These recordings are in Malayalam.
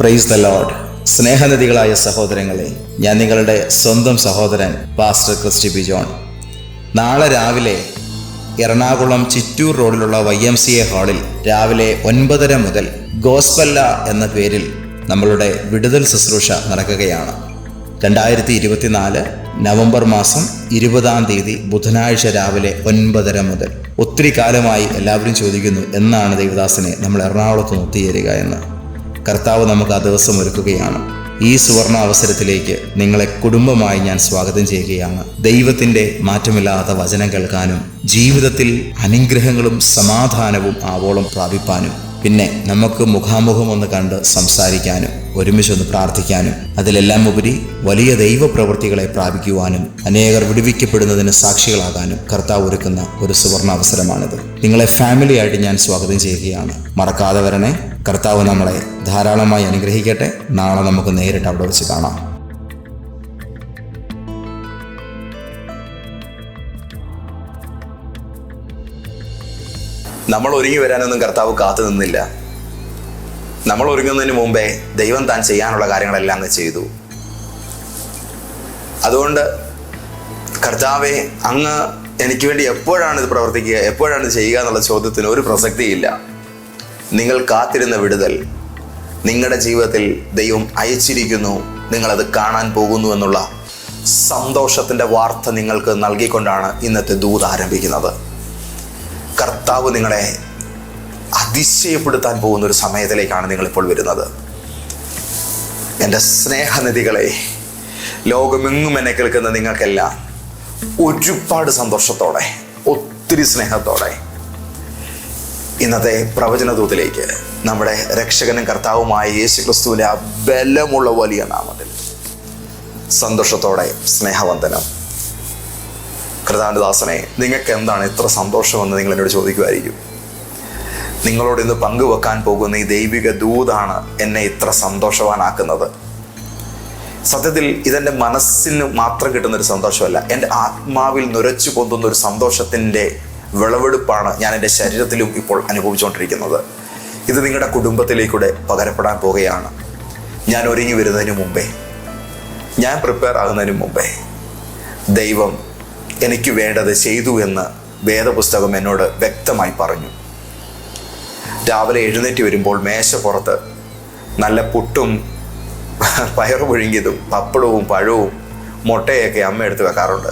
പ്രൈസ് ദ ലോഡ് സ്നേഹനദികളായ സഹോദരങ്ങളെ ഞാൻ നിങ്ങളുടെ സ്വന്തം സഹോദരൻ പാസ്റ്റർ ക്രിസ്റ്റി ബി ജോൺ. നാളെ രാവിലെ എറണാകുളം ചിറ്റൂർ റോഡിലുള്ള വൈ എം സി എ ഹാളിൽ രാവിലെ ഒൻപതര മുതൽ ഗോസ്പല്ല എന്ന പേരിൽ നമ്മളുടെ വിടുതൽ ശുശ്രൂഷ നടക്കുകയാണ്. രണ്ടായിരത്തി ഇരുപത്തിനാല് നവംബർ മാസം ഇരുപതാം തീയതി ബുധനാഴ്ച രാവിലെ ഒൻപതര മുതൽ. ഒത്തിരി കാലമായി എല്ലാവരും ചോദിക്കുന്നു എന്നാണ് ദേവദാസിനെ നമ്മൾ എറണാകുളത്ത് ഒത്തുചേരുക എന്ന്. കർത്താവ് നമുക്ക് ആ ദിവസം ഒരുക്കുകയാണ്. ഈ സുവർണ അവസരത്തിലേക്ക് നിങ്ങളെ കുടുംബമായി ഞാൻ സ്വാഗതം ചെയ്യുകയാണ്. ദൈവത്തിന്റെ മാറ്റമില്ലാത്ത വചനം കേൾക്കാനും ജീവിതത്തിൽ അനുഗ്രഹങ്ങളും സമാധാനവും ആവോളം പ്രാപിപ്പാനും പിന്നെ നമുക്ക് മുഖാമുഖം ഒന്ന് കണ്ട് സംസാരിക്കാനും ഒരുമിച്ചൊന്ന് പ്രാർത്ഥിക്കാനും അതിലെല്ലാം ഉപരി വലിയ ദൈവപ്രവൃത്തികളെ പ്രാപിക്കുവാനും അനേകർ വിടുവിക്കപ്പെടുന്നതിന് സാക്ഷികളാകാനും കർത്താവ് ഒരുക്കുന്ന ഒരു സുവർണ അവസരമാണിത് നിങ്ങളെ ഫാമിലിയായിട്ട് ഞാൻ സ്വാഗതം ചെയ്യുകയാണ്. മറക്കാതെ വരണേ കർത്താവ് നമ്മളെ ധാരാളമായി അനുഗ്രഹിക്കട്ടെ. നാളെ നമുക്ക് നേരിട്ട് അവിടെ വെച്ച് കാണാം. നമ്മൾ ഒരുങ്ങി വരാനൊന്നും കർത്താവ് കാത്തു നിന്നില്ല നമ്മൾ ഒരുങ്ങുന്നതിന് മുമ്പേ ദൈവം താൻ ചെയ്യാനുള്ള കാര്യങ്ങളെല്ലാം ചെയ്തു. അതുകൊണ്ട് കർത്താവെ അങ്ങ് എനിക്ക് വേണ്ടി എപ്പോഴാണ് ഇത് പ്രവർത്തിക്കുക എപ്പോഴാണ് ഇത് ചെയ്യുക എന്നുള്ള ചോദ്യത്തിന് ഒരു പ്രസക്തിയില്ല. നിങ്ങൾ കാത്തിരുന്ന വിടുതൽ നിങ്ങളുടെ ജീവിതത്തിൽ ദൈവം അയച്ചിരിക്കുന്നു നിങ്ങളത് കാണാൻ പോകുന്നു എന്നുള്ള സന്തോഷത്തിന്റെ വാർത്ത നിങ്ങൾക്ക് നൽകിക്കൊണ്ടാണ് ഇന്നത്തെ ദൂത് ആരംഭിക്കുന്നത്. കർത്താവ് നിങ്ങളെ അതിശയപ്പെടുത്താൻ പോകുന്ന ഒരു സമയത്തിലേക്കാണ് നിങ്ങളിപ്പോൾ വരുന്നത്. എന്റെ സ്നേഹനിധികളെ ലോകമെങ്ങും എന്നെ കേൾക്കുന്ന നിങ്ങൾക്കെല്ലാം ഒരുപാട് സന്തോഷത്തോടെ ഒത്തിരി സ്നേഹത്തോടെ ഇന്നത്തെ പ്രവചനദൂതിലേക്ക് നമ്മുടെ രക്ഷകനും കർത്താവുമായ യേശു ക്രിസ്തുവിന്റെ ആ ബലമുള്ള വലിയ നാമത്തിൽ സന്തോഷത്തോടെ സ്നേഹവന്ദനം. കൃതാനുദാസനെ നിങ്ങൾക്ക് എന്താണ് ഇത്ര സന്തോഷമെന്ന് നിങ്ങൾ എന്നോട് ചോദിക്കുമായിരിക്കും? നിങ്ങളോട് ഇന്ന് പങ്കുവെക്കാൻ പോകുന്ന ഈ ദൈവിക ദൂതാണ് എന്നെ ഇത്ര സന്തോഷവാനാക്കുന്നത്. സത്യത്തിൽ ഇതെന്റെ മനസ്സിന് മാത്രം കിട്ടുന്ന ഒരു സന്തോഷമല്ല. എന്റെ ആത്മാവിൽ നുരച്ചു പൊന്തുന്ന ഒരു സന്തോഷത്തിന്റെ വിളവെടുപ്പാണ് ഞാൻ എന്റെ ശരീരത്തിലും ഇപ്പോൾ അനുഭവിച്ചുകൊണ്ടിരിക്കുന്നത്. ഇത് നിങ്ങളുടെ കുടുംബത്തിലേക്കൂടെ പകരപ്പെടാൻ പോകുകയാണ്. ഞാൻ ഒരുങ്ങി വരുന്നതിന് മുമ്പേ ഞാൻ പ്രിപ്പയർ ആകുന്നതിന് മുമ്പേ ദൈവം എനിക്ക് വേണ്ടത് ചെയ്തു എന്ന് വേദപുസ്തകം എന്നോട് വ്യക്തമായി പറഞ്ഞു. രാവിലെ എഴുന്നേറ്റ് വരുമ്പോൾ മേശ പുറത്ത് നല്ല പുട്ടും പയറു പുഴുങ്ങിയതും പപ്പടവും പഴവും മുട്ടയൊക്കെ അമ്മ എടുത്ത് വെക്കാറുണ്ട്.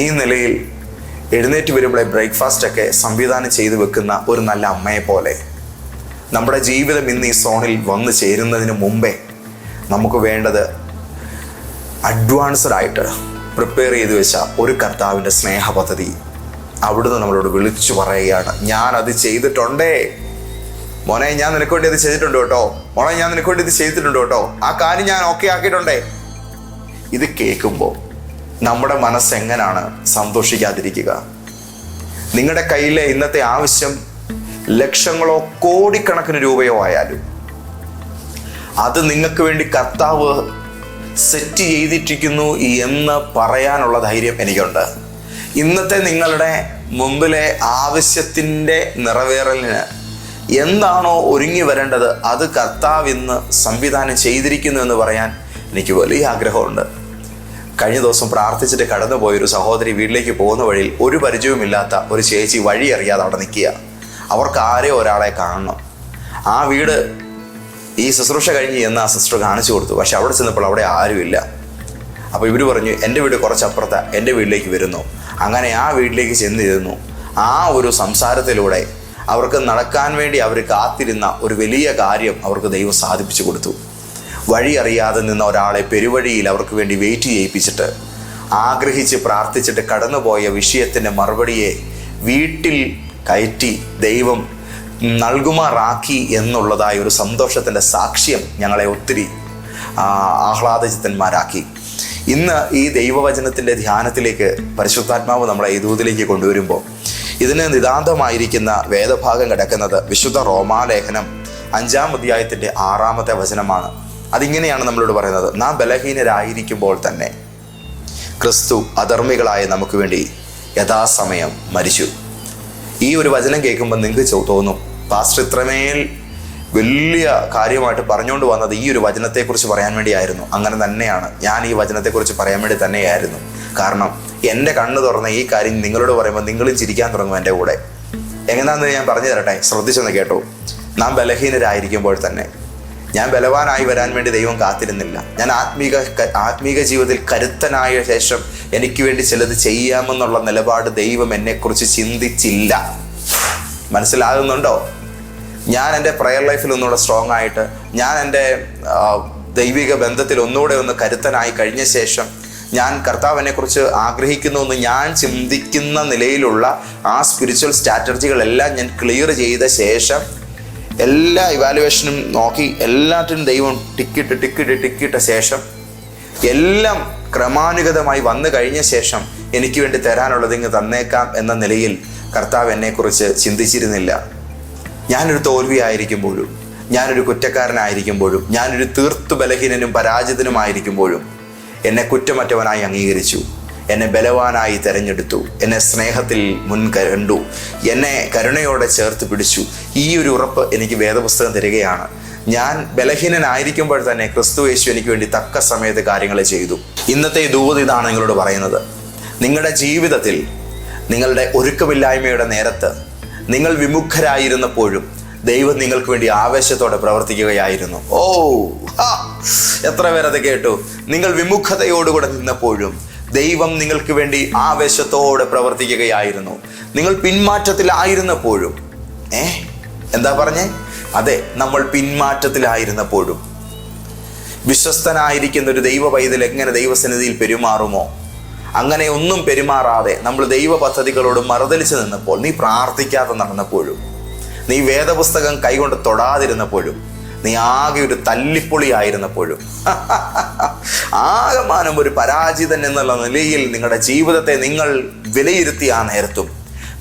ഈ നിലയിൽ എഴുന്നേറ്റ് വരുമ്പോഴേ ബ്രേക്ക്ഫാസ്റ്റൊക്കെ സംവിധാനം ചെയ്തു വെക്കുന്ന ഒരു നല്ല അമ്മയെ പോലെ. നമ്മുടെ ജീവിതം ഇന്ന് ഈ സോണിൽ വന്നു ചേരുന്നതിന് മുമ്പേ നമുക്ക് വേണ്ടത് അഡ്വാൻസ്ഡ് ആയിട്ട് പ്രിപ്പയർ ചെയ്തു വെച്ച ഒരു കർത്താവിന്റെ സ്നേഹ പദ്ധതി അവിടുന്ന് നമ്മളോട് വിളിച്ചു പറയുകയാണ്. ഞാൻ അത് ചെയ്തിട്ടുണ്ടേ. മോനെ ഞാൻ നിനക്ക് വേണ്ടി ഇത് ചെയ്തിട്ടുണ്ട് കേട്ടോ. മോനെ ഞാൻ നിനക്ക് വേണ്ടി ഇത് ചെയ്തിട്ടുണ്ട് കേട്ടോ. ആ കാര്യം ഞാൻ ഓക്കെ ആക്കിയിട്ടുണ്ടേ. ഇത് കേൾക്കുമ്പോൾ നമ്മുടെ മനസ്സ് എങ്ങനെയാണ് സന്തോഷിക്കാതിരിക്കുക? നിങ്ങളുടെ കയ്യിലെ ഇന്നത്തെ ആവശ്യം ലക്ഷങ്ങളോ കോടിക്കണക്കിന് രൂപയോ ആയാലും അത് നിങ്ങൾക്ക് വേണ്ടി കർത്താവ് സെറ്റ് ചെയ്തിട്ടിരിക്കുന്നു എന്ന് പറയാനുള്ള ധൈര്യം എനിക്കുണ്ട്. ഇന്നത്തെ നിങ്ങളുടെ മുമ്പിലെ ആവശ്യത്തിന്റെ നിറവേറലിന് എന്താണോ ഒരുങ്ങി വരേണ്ടത് അത് കർത്താവ് ഇന്ന് സംവിധാനം ചെയ്തിരിക്കുന്നു എന്ന് പറയാൻ എനിക്ക് വലിയ ആഗ്രഹമുണ്ട്. കഴിഞ്ഞ ദിവസം പ്രാർത്ഥിച്ചിട്ട് കടന്നുപോയൊരു സഹോദരി വീട്ടിലേക്ക് പോകുന്ന വഴിയിൽ ഒരു പരിചയവുമില്ലാത്ത ഒരു ചേച്ചി വഴി അറിയാതെ അവിടെ നിൽക്കുക. അവർക്ക് ആരെയോ ഒരാളെ കാണണം. ആ വീട് ഈ ശുശ്രൂഷ കഴിഞ്ഞ് എന്ന് ആ സിസ്റ്റർ കാണിച്ചു കൊടുത്തു. പക്ഷെ അവിടെ ചെന്നപ്പോൾ അവിടെ ആരുമില്ല. അപ്പോൾ ഇവർ പറഞ്ഞു എന്റെ വീട് കുറച്ചപ്പുറത്ത്. എന്റെ വീട്ടിലേക്ക് വരുന്നു. അങ്ങനെ ആ വീട്ടിലേക്ക് ചെന്നിരുന്നു ആ ഒരു സംസാരത്തിലൂടെ അവർക്ക് നടക്കാൻ വേണ്ടി അവർ കാത്തിരുന്ന ഒരു വലിയ കാര്യം അവർക്ക് ദൈവം സാധിപ്പിച്ചു കൊടുത്തു. വഴി അറിയാതെ നിന്ന ഒരാളെ പെരുവഴിയിൽ അവർക്ക് വേണ്ടി വെയിറ്റ് ചെയ്യിപ്പിച്ചിട്ട് ആഗ്രഹിച്ച് പ്രാർത്ഥിച്ചിട്ട് കടന്നുപോയ വിഷയത്തിന്റെ മറുപടിയെ വീട്ടിൽ കയറ്റി ദൈവം നൽകുമാറാക്കി എന്നുള്ളതായ ഒരു സന്തോഷത്തിന്റെ സാക്ഷ്യം ഞങ്ങളെ ഒത്തിരി ആഹ്ലാദചിത്തന്മാരാക്കി. ഇന്ന് ഈ ദൈവവചനത്തിന്റെ ധ്യാനത്തിലേക്ക് പരിശുദ്ധാത്മാവ് നമ്മളെ ഈ ദൂതിലേക്ക് കൊണ്ടുവരുമ്പോൾ ഇതിന് നിതാന്തമായിരിക്കുന്ന വേദഭാഗം കിടക്കുന്നത് വിശുദ്ധ റോമാലേഖനം അഞ്ചാം അധ്യായത്തിന്റെ ആറാമത്തെ വചനമാണ്. അതിങ്ങനെയാണ് നമ്മളോട് പറയുന്നത്. നാം ബലഹീനരായിരിക്കുമ്പോൾ തന്നെ ക്രിസ്തു അധർമ്മികളായ നമുക്ക് വേണ്ടി യഥാസമയം മരിച്ചു. ഈ ഒരു വചനം കേൾക്കുമ്പോൾ നിങ്ങൾക്ക് ചോ- തോന്നും പാസ്റ്റർ ഇത്രമേൽ വലിയ കാര്യമായിട്ട് പറഞ്ഞുകൊണ്ട് വന്നത് ഈ ഒരു വചനത്തെക്കുറിച്ച് പറയാൻ വേണ്ടിയായിരുന്നു. അങ്ങനെ തന്നെയാണ്. ഞാൻ ഈ വചനത്തെക്കുറിച്ച് പറയാൻ വേണ്ടി തന്നെയായിരുന്നു. കാരണം എന്റെ കണ്ണ് തുറന്ന ഈ കാര്യം നിങ്ങളോട് പറയുമ്പോൾ നിങ്ങളും ചിരിക്കാൻ തുടങ്ങും എന്റെ കൂടെ. എങ്ങനെയാണെന്ന് ഞാൻ പറഞ്ഞു തരട്ടെ? ശ്രദ്ധിച്ചെന്ന് കേട്ടോ. നാം ബലഹീനരായിരിക്കുമ്പോൾ തന്നെ. ഞാൻ ബലവാനായി വരാൻ വേണ്ടി ദൈവം കാത്തിരുന്നില്ല. ഞാൻ ആത്മീക ആത്മീക ജീവിതത്തിൽ കരുത്തനായ ശേഷം എനിക്ക് വേണ്ടി ചിലത് ചെയ്യാമെന്നുള്ള നിലപാട് ദൈവം എന്നെക്കുറിച്ച് ചിന്തിച്ചില്ല. മനസ്സിലാകുന്നുണ്ടോ? ഞാൻ എന്റെ പ്രയർ ലൈഫിൽ ഒന്നുകൂടെ സ്ട്രോങ് ആയിട്ട് ഞാൻ എന്റെ ദൈവിക ബന്ധത്തിൽ ഒന്നുകൂടെ ഒന്ന് കരുത്തനായി കഴിഞ്ഞ ശേഷം ഞാൻ കർത്താവിനെ കുറിച്ച് ആഗ്രഹിക്കുന്നു എന്ന് ഞാൻ ചിന്തിക്കുന്ന നിലയിലുള്ള ആ സ്പിരിച്വൽ സ്ട്രാറ്റജികളെല്ലാം ഞാൻ ക്ലിയർ ചെയ്ത ശേഷം എല്ലാ ഇവാലുവേഷനും നോക്കി എല്ലാറ്റിനും ദൈവം ടിക്കിട്ട് ടിക്കിട്ട് ടിക്കിട്ട ശേഷം എല്ലാം ക്രമാനുഗതമായി വന്നു കഴിഞ്ഞ ശേഷം എനിക്ക് വേണ്ടി തരാനുള്ളത് ഇങ്ങ് തന്നേക്കാം എന്ന നിലയിൽ കർത്താവ് എന്നെക്കുറിച്ച് ചിന്തിച്ചിരുന്നില്ല. ഞാനൊരു തോൽവിയായിരിക്കുമ്പോഴും ഞാനൊരു കുറ്റക്കാരനായിരിക്കുമ്പോഴും ഞാനൊരു തീർത്തു ബലഹീനനും പരാജിതനുമായിരിക്കുമ്പോഴും എന്നെ കുറ്റമറ്റവനായി അംഗീകരിച്ചു. എന്നെ ബലവാനായി തെരഞ്ഞെടുത്തു. എന്നെ സ്നേഹത്തിൽ മുൻ കണ്ടു എന്നെ കരുണയോടെ ചേർത്ത് പിടിച്ചു. ഈ ഒരു ഉറപ്പ് എനിക്ക് വേദപുസ്തകം തരികയാണ്. ഞാൻ ബലഹീനനായിരിക്കുമ്പോൾ തന്നെ ക്രിസ്തു യേശു എനിക്ക് വേണ്ടി തക്ക സമയത്ത് കാര്യങ്ങൾ ചെയ്തു. ഇന്നത്തെ ദൂത് ഇതാണ് നിങ്ങളോട് പറയുന്നത്. നിങ്ങളുടെ ജീവിതത്തിൽ നിങ്ങളുടെ ഒരുക്കമില്ലായ്മയുടെ നേരത്ത് നിങ്ങൾ വിമുഖരായിരുന്നപ്പോഴും ദൈവം നിങ്ങൾക്ക് വേണ്ടി ആവേശത്തോടെ പ്രവർത്തിക്കുകയായിരുന്നു. ഓ! എത്ര പേരത് കേട്ടു? നിങ്ങൾ വിമുഖതയോടുകൂടെ നിന്നപ്പോഴും ദൈവം നിങ്ങൾക്ക് വേണ്ടി ആവേശത്തോടെ പ്രവർത്തിക്കുകയായിരുന്നു. നിങ്ങൾ പിന്മാറ്റത്തിലായിരുന്നപ്പോഴും ഏ എന്താ പറഞ്ഞേ? അതെ നമ്മൾ പിന്മാറ്റത്തിലായിരുന്നപ്പോഴും. വിശ്വസ്തനായിരിക്കുന്ന ഒരു ദൈവ പൈതൽ എങ്ങനെ ദൈവസന്നിധിയിൽ പെരുമാറുമോ? അങ്ങനെ ഒന്നും പെരുമാറാതെ നമ്മൾ ദൈവ പദ്ധതികളോട് മറുതലിച്ച് നിന്നപ്പോൾ നീ പ്രാർത്ഥിക്കാതെ നടന്നപ്പോഴും നീ വേദപുസ്തകം കൈകൊണ്ട് തൊടാതിരുന്നപ്പോഴും നീ ആകെ ഒരു തല്ലിപ്പൊളി ആയിരുന്നപ്പോഴും ആകമാനം ഒരു പരാജിതൻ എന്നുള്ള നിലയിൽ നിങ്ങളുടെ ജീവിതത്തെ നിങ്ങൾ വിലയിരുത്തിയ ആ നേരത്തും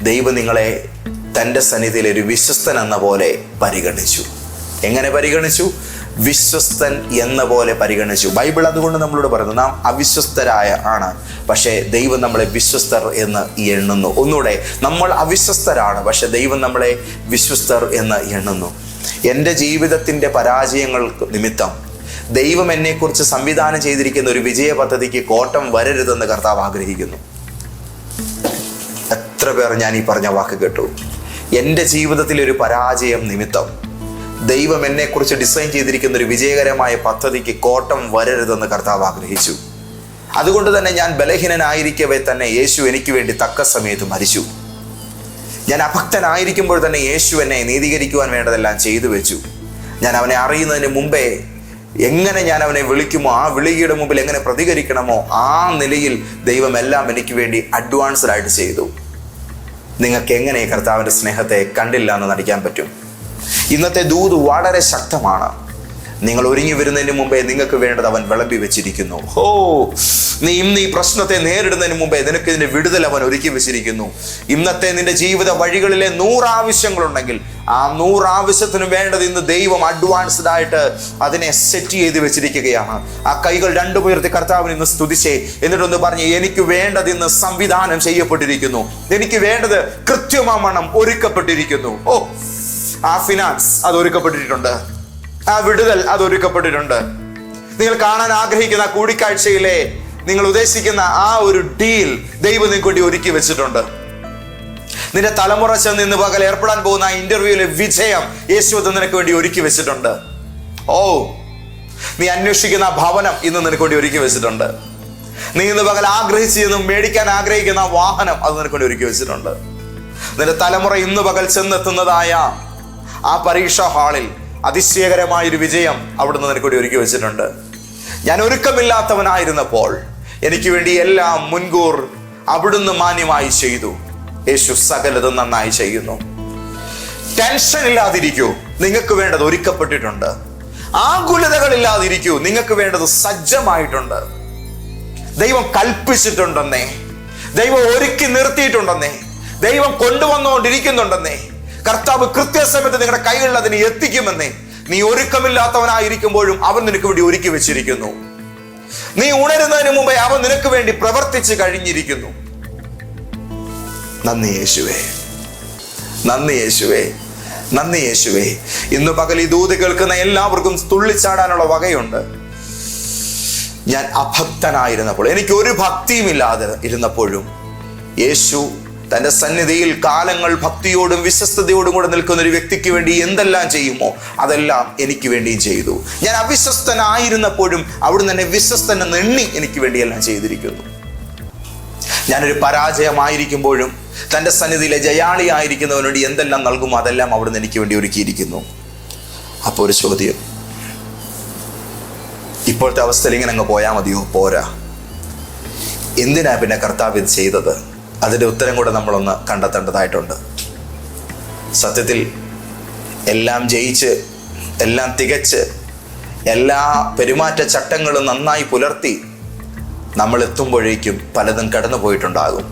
ദൈവം നിങ്ങളെ തന്റെ സന്നിധിയിൽ ഒരു വിശ്വസ്തൻ എന്ന പോലെ പരിഗണിച്ചു. എങ്ങനെ പരിഗണിച്ചു? വിശ്വസ്തൻ എന്ന പോലെ പരിഗണിച്ചു. ബൈബിൾ അതുകൊണ്ട് നമ്മളോട് പറയുന്നു നാം അവിശ്വസ്തരായ ആണ് പക്ഷേ ദൈവം നമ്മളെ വിശ്വസ്തർ എന്ന് എണ്ണുന്നു. ഒന്നുകൂടെ നമ്മൾ അവിശ്വസ്തരാണ് പക്ഷെ ദൈവം നമ്മളെ വിശ്വസ്തർ എന്ന് എണ്ണുന്നു. എന്റെ ജീവിതത്തിന്റെ പരാജയങ്ങൾക്ക് നിമിത്തം ദൈവം എന്നെക്കുറിച്ച് സംവിധാനം ചെയ്തിരിക്കുന്ന ഒരു വിജയ പദ്ധതിക്ക് കോട്ടം വരരുതെന്ന് കർത്താവ് ആഗ്രഹിക്കുന്നു. എത്ര പേർ ഞാൻ ഈ പറഞ്ഞ വാക്ക് കേട്ടു. എന്റെ ജീവിതത്തിലെ ഒരു പരാജയം നിമിത്തം ദൈവം എന്നെക്കുറിച്ച് ഡിസൈൻ ചെയ്തിരിക്കുന്ന ഒരു വിജയകരമായ പദ്ധതിക്ക് കോട്ടം വരരുതെന്ന് കർത്താവ് ആഗ്രഹിച്ചു. അതുകൊണ്ട് തന്നെ ഞാൻ ബലഹീനനായിരിക്കവേ തന്നെ യേശു എനിക്ക് വേണ്ടി തക്ക സമയത്ത് മരിച്ചു. ഞാൻ അഭക്തനായിരിക്കുമ്പോൾ തന്നെ യേശു എന്നെ നീതീകരിക്കുവാൻ വേണ്ടതെല്ലാം ചെയ്തു വെച്ചു. ഞാൻ അവനെ അറിയുന്നതിന് മുമ്പേ എങ്ങനെ ഞാൻ അവനെ വിളിക്കുമോ ആ വിളിയുടെ മുമ്പിൽ എങ്ങനെ പ്രതികരിക്കണമോ ആ നിലയിൽ ദൈവം എല്ലാം എനിക്ക് വേണ്ടി അഡ്വാൻസ്ഡ് ആയിട്ട് ചെയ്തു. നിങ്ങൾക്ക് എങ്ങനെ കർത്താവിന്റെ സ്നേഹത്തെ കണ്ടില്ല എന്ന് നടിക്കാൻ പറ്റും. ഇന്നത്തെ ദൂത് വളരെ ശക്തമാണ്. നിങ്ങൾ ഒരുങ്ങി വരുന്നതിന് മുമ്പേ നിങ്ങൾക്ക് വേണ്ടത് അവൻ വിളമ്പി വെച്ചിരിക്കുന്നു. ഹോ നീ ഇന്ന് ഈ പ്രശ്നത്തെ നേരിടുന്നതിന് മുമ്പേ നിനക്ക് ഇതിന്റെ വിടുതൽ അവൻ ഒരുക്കി വെച്ചിരിക്കുന്നു. ഇന്നത്തെ നിന്റെ ജീവിത വഴികളിലെ നൂറാവശ്യങ്ങളുണ്ടെങ്കിൽ ആ നൂറാവശ്യത്തിന് വേണ്ടത് ഇന്ന് ദൈവം അഡ്വാൻസ്ഡ് ആയിട്ട് അതിനെ സെറ്റ് ചെയ്ത് വെച്ചിരിക്കുകയാണ്. ആ കൈകൾ രണ്ടു ഉയർത്തി കർത്താവിന് ഇന്ന് സ്തുതിച്ചേ. എന്നിട്ടൊന്ന് പറഞ്ഞ് എനിക്ക് വേണ്ടത് ഇന്ന് സംവിധാനം ചെയ്യപ്പെട്ടിരിക്കുന്നു. എനിക്ക് വേണ്ടത് കൃത്യമാമണം ഒരുക്കപ്പെട്ടിരിക്കുന്നു. ഓ ആ ഫിനാൻസ് അത് ഒരുക്കപ്പെട്ടിട്ടുണ്ട്. ആ വിടുതൽ അത് ഒരുക്കപ്പെട്ടിട്ടുണ്ട്. നിങ്ങൾ കാണാൻ ആഗ്രഹിക്കുന്ന കൂടിക്കാഴ്ചയിലെ നിങ്ങൾ ഉദ്ദേശിക്കുന്ന ആ ഒരു ഡീൽ ദൈവം നിങ്ങൾക്ക് വേണ്ടി ഒരുക്കി വെച്ചിട്ടുണ്ട്. നിന്റെ തലമുറ ചെന്ന് ഇന്ന് പകൽ ഏർപ്പെടാൻ പോകുന്ന ആ ഇന്റർവ്യൂവിലെ വിജയം യേശു നിനക്ക് വേണ്ടി ഒരുക്കി വെച്ചിട്ടുണ്ട്. ഓ നീ അന്വേഷിക്കുന്ന ഭവനം ഇന്ന് നിനക്ക് വേണ്ടി ഒരുക്കി വെച്ചിട്ടുണ്ട്. നീ ഇന്ന് പകൽ ആഗ്രഹിച്ച് മേടിക്കാൻ ആഗ്രഹിക്കുന്ന വാഹനം അത് നിനക്ക് വേണ്ടി ഒരുക്കി വെച്ചിട്ടുണ്ട്. നിന്റെ തലമുറ ഇന്ന് പകൽ ചെന്നെത്തുന്നതായ ആ പരീക്ഷാ ഹാളിൽ അതിശയകരമായൊരു വിജയം അവിടുന്ന് നിനക്കൂടി ഒരുക്കി വെച്ചിട്ടുണ്ട്. ഞാൻ ഒരുക്കമില്ലാത്തവനായിരുന്നപ്പോൾ എനിക്ക് വേണ്ടി എല്ലാം മുൻകൂർ അവിടുന്ന് മാന്യമായി ചെയ്തു. യേശു സകലതും നന്നായി ചെയ്യുന്നു. ടെൻഷൻ ഇല്ലാതിരിക്കൂ. നിങ്ങൾക്ക് വേണ്ടത് ഒരുക്കപ്പെട്ടിട്ടുണ്ട്. ആകുലതകളില്ലാതിരിക്കൂ. നിങ്ങൾക്ക് വേണ്ടത് സജ്ജമായിട്ടുണ്ട്. ദൈവം കൽപ്പിച്ചിട്ടുണ്ടെന്നേ. ദൈവം ഒരുക്കി നിർത്തിയിട്ടുണ്ടെന്നേ. ദൈവം കൊണ്ടുവന്നുകൊണ്ടിരിക്കുന്നുണ്ടെന്നേ. കർത്താവ് കൃത്യസമയത്ത് നിങ്ങളുടെ കൈകളിൽ അതിനെ എത്തിക്കുമെന്നേ നീ ഒരുക്കമില്ലാത്തവനായിരിക്കുമ്പോഴും അവൻ നിനക്ക് വേണ്ടി ഒരുക്കി വെച്ചിരിക്കുന്നു. നീ ഉണരുന്നതിന് മുമ്പേ അവൻ നിനക്ക് വേണ്ടി പ്രവർത്തിച്ചു കഴിഞ്ഞിരിക്കുന്നു. നന്ദി യേശുവേ. നന്ദി യേശുവേ. നന്ദി യേശുവേ. ഇന്ന് പകൽ ഈ ദൂത് കേൾക്കുന്ന എല്ലാവർക്കും തുള്ളിച്ചാടാനുള്ള വകയുണ്ട്. ഞാൻ അഭക്തനായിരുന്നപ്പോൾ എനിക്ക് ഒരു ഭക്തിയും ഇല്ലാതെ ഇരുന്നപ്പോഴും യേശു തന്റെ സന്നിധിയിൽ കാലങ്ങൾ ഭക്തിയോടും വിശ്വസ്തയോടും കൂടെ നിൽക്കുന്ന ഒരു വ്യക്തിക്ക് വേണ്ടി എന്തെല്ലാം ചെയ്യുമോ അതെല്ലാം എനിക്ക് വേണ്ടിയും ചെയ്തു. ഞാൻ അവിശ്വസ്തനായിരുന്നപ്പോഴും അവിടുന്ന് എന്നെ വിശ്വസ്തൻ എന്ന് എണ്ണി എനിക്ക് വേണ്ടി എല്ലാം ചെയ്തിരിക്കുന്നു. ഞാനൊരു പരാജയമായിരിക്കുമ്പോഴും തന്റെ സന്നിധിയിലെ ജയാളി ജയാളിയായിരിക്കുന്നവനോട് എന്തെല്ലാം നൽകുമോ അതെല്ലാം അവിടുന്ന് എനിക്ക് വേണ്ടി ഒരുക്കിയിരിക്കുന്നു. അപ്പോൾ ഒരു ചോദ്യം. ഇപ്പോഴത്തെ അവസ്ഥയിൽ ഇങ്ങനെ അങ്ങ് പോയാൽ മതിയോ? പോരാ. എന്തിനാ പിന്നെ കർത്താവ് ഇത് ചെയ്തത്? അതിന്റെ ഉത്തരം കൂടെ നമ്മളൊന്ന് കണ്ടെത്തേണ്ടതായിട്ടുണ്ട്. സത്യത്തിൽ എല്ലാം ജയിച്ച് എല്ലാം തികച്ച് എല്ലാ പെരുമാറ്റ ചട്ടങ്ങളും നന്നായി പുലർത്തി നമ്മൾ എത്തുമ്പോഴേക്കും പലതും കടന്നു പോയിട്ടുണ്ടാകും.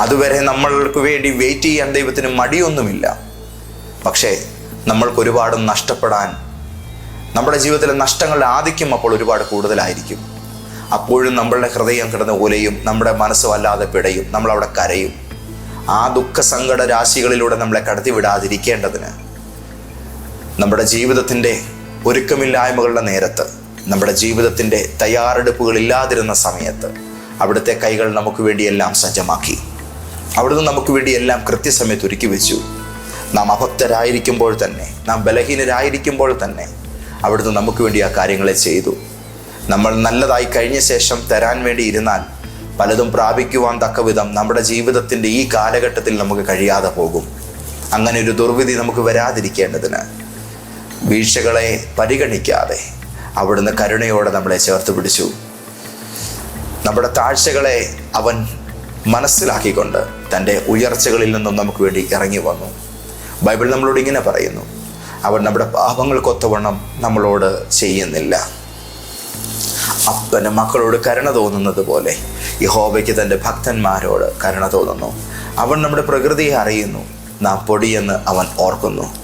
അതുവരെ നമ്മൾക്ക് വേണ്ടി വെയിറ്റ് ചെയ്യാൻ ദൈവത്തിന് മടിയൊന്നുമില്ല. പക്ഷേ നമ്മൾക്ക് ഒരുപാട് നഷ്ടപ്പെടാൻ നമ്മുടെ ജീവിതത്തിലെ നഷ്ടങ്ങളുടെ ആധിക്യം അപ്പോൾ ഒരുപാട് കൂടുതലായിരിക്കും. അപ്പോഴും നമ്മളുടെ ഹൃദയം കിടന്ന് ഉലയും നമ്മുടെ മനസ്സ് വല്ലാതെ പിടയും നമ്മളവിടെ കരയും. ആ ദുഃഖ സങ്കട രാശികളിലൂടെ നമ്മളെ കടത്തിവിടാതിരിക്കേണ്ടതിന് നമ്മുടെ ജീവിതത്തിന്റെ ഒരുക്കമില്ലായ്മകളുടെ നേരത്ത് നമ്മുടെ ജീവിതത്തിന്റെ തയ്യാറെടുപ്പുകൾ ഇല്ലാതിരുന്ന സമയത്ത് അവിടുത്തെ കൈകൾ നമുക്ക് വേണ്ടിയെല്ലാം സജ്ജമാക്കി. അവിടുന്ന് നമുക്ക് വേണ്ടി എല്ലാം കൃത്യസമയത്ത് ഒരുക്കി വെച്ചു. നാം അഭക്തരായിരിക്കുമ്പോൾ തന്നെ നാം ബലഹീനരായിരിക്കുമ്പോൾ തന്നെ അവിടുന്ന് നമുക്ക് വേണ്ടി ആ കാര്യങ്ങളെ ചെയ്തു. നമ്മൾ നല്ലതായി കഴിഞ്ഞ ശേഷം തരാൻ വേണ്ടി ഇരുന്നാൽ പലതും പ്രാപിക്കുവാൻ തക്കവിധം നമ്മുടെ ജീവിതത്തിന്റെ ഈ കാലഘട്ടത്തിൽ നമുക്ക് കഴിയാതെ പോകും. അങ്ങനെ ഒരു ദുർവിധി നമുക്ക് വരാതിരിക്കേണ്ടതിന് വീഴ്ചകളെ പരിഗണിക്കാതെ അവിടുന്ന് കരുണയോടെ നമ്മളെ ചേർത്ത് പിടിച്ചു. നമ്മുടെ താഴ്ചകളെ അവൻ മനസ്സിലാക്കിക്കൊണ്ട് തന്റെ ഉയർച്ചകളിൽ നിന്നും നമുക്ക് വേണ്ടി ഇറങ്ങി വന്നു. ബൈബിൾ നമ്മളോട് ഇങ്ങനെ പറയുന്നു. അവൻ നമ്മുടെ പാപങ്ങൾക്കൊത്തവണ്ണം നമ്മളോട് ചെയ്യുന്നില്ല. അപ്പന് മക്കളോട് കരുണ തോന്നുന്നത് പോലെ യഹോവയ്ക്ക് തന്റെ ഭക്തന്മാരോട് കരുണ തോന്നുന്നു. അവൻ നമ്മുടെ പ്രകൃതിയെ അറിയുന്നു. നാം പൊടിയെന്ന് അവൻ ഓർക്കുന്നു.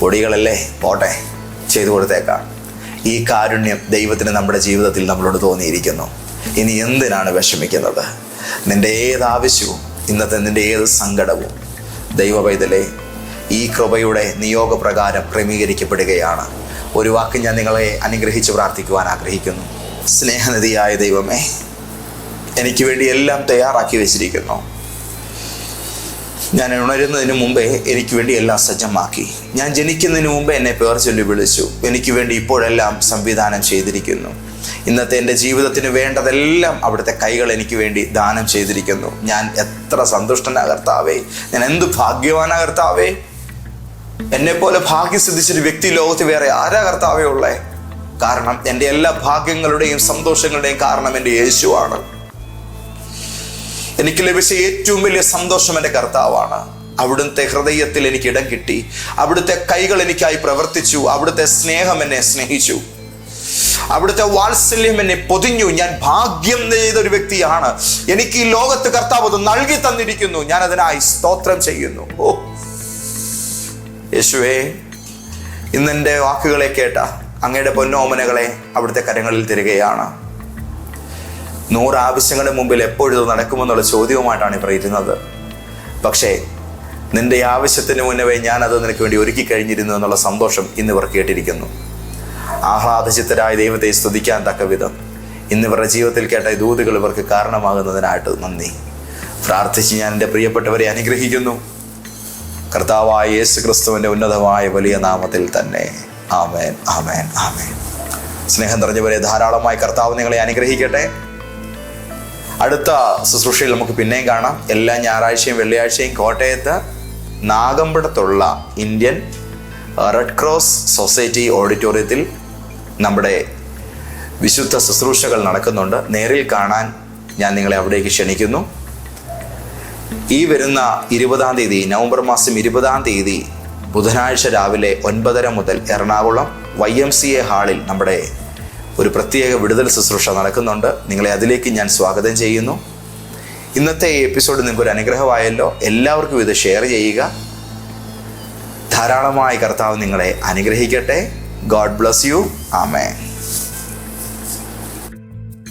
പൊടികളല്ലേ? പോട്ടെ ചെയ്തു കൊടുത്തേക്കാം. ഈ കാരുണ്യം ദൈവത്തിന് നമ്മുടെ ജീവിതത്തിൽ നമ്മളോട് തോന്നിയിരിക്കുന്നു. ഇനി എന്തിനാണ് വിഷമിക്കുന്നത്? നിന്റെ ഏത് ആവശ്യവും ഇന്നത്തെ നിന്റെ ഏത് സങ്കടവും ദൈവ പൈതലെ ഈ കൃപയുടെ നിയോഗപ്രകാരം ക്രമീകരിക്കപ്പെടുകയാണ്. ഒരു വാക്ക് ഞാൻ നിങ്ങളെ അനുഗ്രഹിച്ച് പ്രാർത്ഥിക്കുവാൻ ആഗ്രഹിക്കുന്നു. സ്നേഹനിധിയായ ദൈവമേ എനിക്ക് വേണ്ടി എല്ലാം തയ്യാറാക്കി വെച്ചിരിക്കുന്നു. ഞാൻ ഉണരുന്നതിന് മുമ്പേ എനിക്ക് വേണ്ടി എല്ലാം സജ്ജമാക്കി. ഞാൻ ജനിക്കുന്നതിന് മുമ്പേ എന്നെ പേർ ചൊല്ലി വിളിച്ചു. എനിക്ക് വേണ്ടി ഇപ്പോഴെല്ലാം സംവിധാനം ചെയ്തിരിക്കുന്നു. ഇന്നത്തെ എന്റെ ജീവിതത്തിന് വേണ്ടതെല്ലാം അവിടുത്തെ കൈകൾ എനിക്ക് വേണ്ടി ദാനം ചെയ്തിരിക്കുന്നു. ഞാൻ എത്ര സന്തുഷ്ടനകർത്താവേ ഞാൻ എന്ത് ഭാഗ്യവാനാകർത്താവേ എന്നെ പോലെ ഭാഗ്യസിദ്ധിച്ചൊരു വ്യക്തി ലോകത്ത് വേറെ ആരാകർത്താവേ ഉള്ളേ? കാരണം എന്റെ എല്ലാ ഭാഗ്യങ്ങളുടെയും സന്തോഷങ്ങളുടെയും കാരണം എന്റെ യേശുവാണ്. എനിക്ക് ലഭിച്ച ഏറ്റവും വലിയ സന്തോഷം എന്റെ കർത്താവാണ്. അവിടുത്തെ ഹൃദയത്തിൽ എനിക്ക് ഇടം കിട്ടി. അവിടുത്തെ കൈകൾ എനിക്കായി പ്രവർത്തിച്ചു. അവിടുത്തെ സ്നേഹം എന്നെ സ്നേഹിച്ചു. അവിടുത്തെ വാത്സല്യം എന്നെ പൊതിഞ്ഞു. ഞാൻ ഭാഗ്യം ചെയ്ത ഒരു വ്യക്തിയാണ്. എനിക്ക് ഈ ലോകത്ത് കർത്താവ് അത് നൽകി തന്നിരിക്കുന്നു. ഞാൻ അതിനായി സ്തോത്രം ചെയ്യുന്നു. ഓ. യേശുവേ ഇന്നെന്റെ വാക്കുകളെ കേട്ട അങ്ങയുടെ പൊന്നോമനകളെ അവിടുത്തെ കരങ്ങളിൽ തരികയാണ്. നൂറ് ആവശ്യങ്ങളുടെ മുമ്പിൽ എപ്പോഴും നടക്കുമെന്നുള്ള ചോദ്യവുമായിട്ടാണ് ഇവർ ഇരുന്നത്. പക്ഷേ നിന്റെ ആവശ്യത്തിന് മുന്നവേ ഞാൻ അത് നിനക്ക് വേണ്ടി ഒരുക്കി കഴിഞ്ഞിരുന്നു എന്നുള്ള സന്തോഷം ഇന്ന് ഇവർ കേട്ടിരിക്കുന്നു. ആഹ്ലാദചിത്തരായ ദൈവത്തെ സ്തുതിക്കാൻ തക്ക വിധം ഇന്ന് ഇവരുടെ ജീവിതത്തിൽ കേട്ട ദൂതുകൾ ഇവർക്ക് കാരണമാകുന്നതിനായിട്ട് നന്ദി. പ്രാർത്ഥിച്ച് ഞാൻ എന്റെ പ്രിയപ്പെട്ടവരെ അനുഗ്രഹിക്കുന്നു. കർത്താവായ യേശു ക്രിസ്തുവിന്റെ ഉന്നതമായ വലിയ നാമത്തിൽ തന്നെ. ആമേൻ ആമേൻ ആമേൻ. സ്നേഹം നിറഞ്ഞവരെ ധാരാളമായി കർത്താവ് നിങ്ങളെ അനുഗ്രഹിക്കട്ടെ. അടുത്ത ശുശ്രൂഷയിൽ നമുക്ക് പിന്നെയും കാണാം. എല്ലാ ഞായറാഴ്ചയും വെള്ളിയാഴ്ചയും കോട്ടയത്ത് നാഗമ്പടത്തുള്ള ഇന്ത്യൻ റെഡ് ക്രോസ് സൊസൈറ്റി ഓഡിറ്റോറിയത്തിൽ നമ്മുടെ വിശുദ്ധ ശുശ്രൂഷകൾ നടക്കുന്നുണ്ട്. നേരിൽ കാണാൻ ഞാൻ നിങ്ങളെ അവിടേക്ക് ക്ഷണിക്കുന്നു. ഈ വരുന്ന ഇരുപതാം തീയതി നവംബർ മാസം ഇരുപതാം തീയതി ബുധനാഴ്ച രാവിലെ ഒൻപതര മുതൽ Ernakulam Y M C A ഹാളിൽ നമ്മുടെ ഒരു പ്രത്യേക വിടുതൽ ശുശ്രൂഷ നടക്കുന്നുണ്ട്. നിങ്ങളെ അതിലേക്ക് ഞാൻ സ്വാഗതം ചെയ്യുന്നു. ഇന്നത്തെ ഈ എപ്പിസോഡ് നിങ്ങൾക്ക് ഒരു അനുഗ്രഹമായല്ലോ. എല്ലാവർക്കും ഇത് ഷെയർ ചെയ്യുക. ധാരാളമായി കർത്താവ് നിങ്ങളെ അനുഗ്രഹിക്കട്ടെ. God bless you. ആമേ